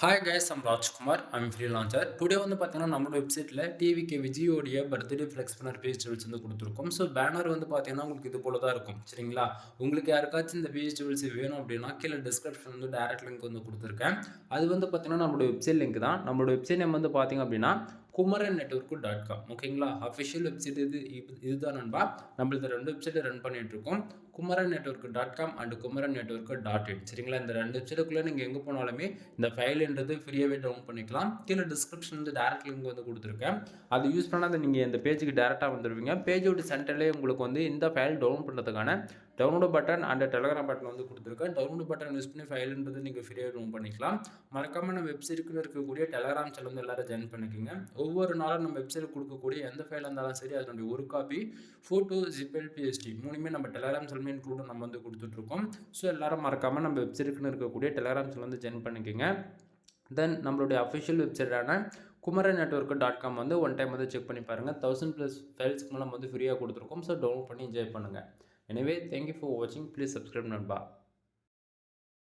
Hi guys am Rajkumar I'm freelancer today வந்து பார்த்தீங்கன்னா நம்மளோட வெப்சைட்டில் டிவிக்கு விஜயோடைய பர்த்டே ஃப்ளெக்ஸ் பண்ணர் பேஜ் வந்து கொடுத்துருக்கோம். ஸோ பேனர் வந்து பார்த்தீங்கன்னா உங்களுக்கு இது போல தான் இருக்கும். சரிங்களா? உங்களுக்கு யாருக்காச்சும் இந்த பேஜ் வேணும் அப்படின்னா கீழே டிஸ்கிரிப்ஷன் வந்து டேரக்ட் லிங்க் வந்து கொடுத்துருக்கேன். அது வந்து பார்த்தீங்கன்னா நம்மளோட வெப்சைட் லிங்க் தான். நம்மளோட வெப்சைட் நேம் வந்து பார்த்தீங்க அப்படின்னா குமரன் நெட்ஒர்க்கு டாட் காம் ஓகேங்களா அஃபிஷியல் வெப்சைட் இது இது- இதுதான் நண்பா. நம்ம இந்த ரெண்டு வெப்சைட்டை ரன் பண்ணிகிட்ருக்கோம் Kumaran network dot com and Kumaran network dot in சரிங்களா? இந்த ரெண்டு வெப்சைட்டுக்குள்ளே நீங்கள் எங்கே போனாலுமே இந்த ஃபைல்ன்றது ஃப்ரீயாகவே டவுன் பண்ணிக்கலாம். கீழே டிஸ்கிரிப்ஷன் வந்து டேரக்ட் லிங்க் வந்து கொடுத்துருக்கேன். அது யூஸ் பண்ணாத நீங்கள் இந்த பேஜுக்கு டேரெக்டாக வந்துடுவீங்க பேஜோட சென்டர்லேயே உங்களுக்கு வந்து இந்த ஃபைல் டவுன் பண்ணுறதுக்கான download button and telegram button வந்து கொடுத்துருக்கேன். டவுன்லோட் பட்டன் யூஸ் பண்ணி ஃபைல்ன்றது நீங்கள் ஃப்ரீயாக ரூம் பண்ணிக்கலாம். மறக்காம நம்ம வெப்சைட்டுக்குள்ள இருக்கக்கூடிய டெலகிராம் சேனல் வந்து எல்லோரும் ஜாயின் பண்ணிக்கோங்க. ஒவ்வொரு நாளும் நம்ம வெப்சைட் கொடுக்கக்கூடிய எந்த ஃபைலாக இருந்தாலும் சரி அதனுடைய ஒரு காப்பி ஃபோட்டோ ஜிபெல் பிஎஸ்டி மூணுமே நம்ம டெலகிராம் சேனல் இன்க்ளூட் நம்ம வந்து கொடுத்துட்ருக்கோம். ஸோ எல்லாரும் மறக்காமல் நம்ம வெப்சைட்டுக்குன்னு இருக்கக்கூடிய டெலகிராம் சேனல் வந்து ஜாயின் பண்ணிக்கோங்க. தென் நம்மளுடைய அஃபிஷியல் வெப்சைட்டான குமரன் நெட்ஒர்க் டாட் காம் வந்து ஒன் டைம் வந்து செக் பண்ணி பாருங்கள் தௌசண்ட் ப்ளஸ் ஃபைல்ஸ்க்கு நம்ம வந்து ஃப்ரீயாக கொடுத்துருக்கோம். ஸோ டவுன்லோட் பண்ணி என்ஜாய் பண்ணுங்கள் எனவே தேங்க்யூ ஃபார் வாட்சிங் ப்ளீஸ் சப்ஸ்கிரைப் நண்பா